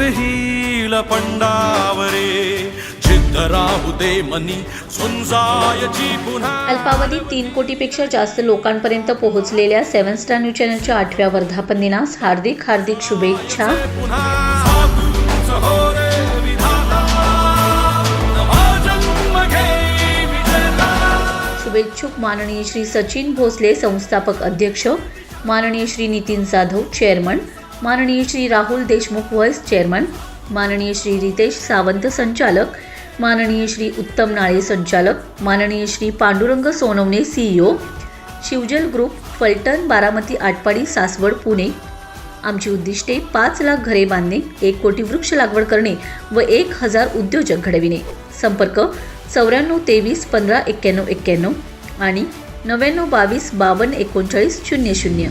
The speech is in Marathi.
हील पंडावरे जिद्द राहू दे मनी झुंजायची पुन्हा. अल्पावधीत तीन कोटीपेक्षा जास्त लोकांपर्यंत पोहोचलेल्या सेव्हन स्टार न्यूज चॅनलच्या आठव्या वर्धापन दिनास हार्दिक हार्दिक शुभेच्छा. शुभेच्छुक माननीय श्री सचिन भोसले संस्थापक अध्यक्ष माननीय श्री नितीन जाधव चेअरमन माननीय श्री राहुल देशमुख व्हाईस चेअरमन माननीय श्री रितेश सावंत संचालक माननीय श्री उत्तम नाळे संचालक माननीय श्री पांडुरंग सोनवणे सीईओ शिवजल ग्रुप फलटण बारामती आटपाडी सासवड पुणे. आमची उद्दिष्टे पाच लाख घरे बांधणे एक कोटी वृक्ष लागवड करणे व एक हजार उद्योजक घडविणे. संपर्क चौऱ्याण्णव तेवीस पंधरा एक्क्याण्णव एक्क्याण्णव आणि नव्याण्णव बावीस बावन्न एकोणचाळीस शून्य शून्य.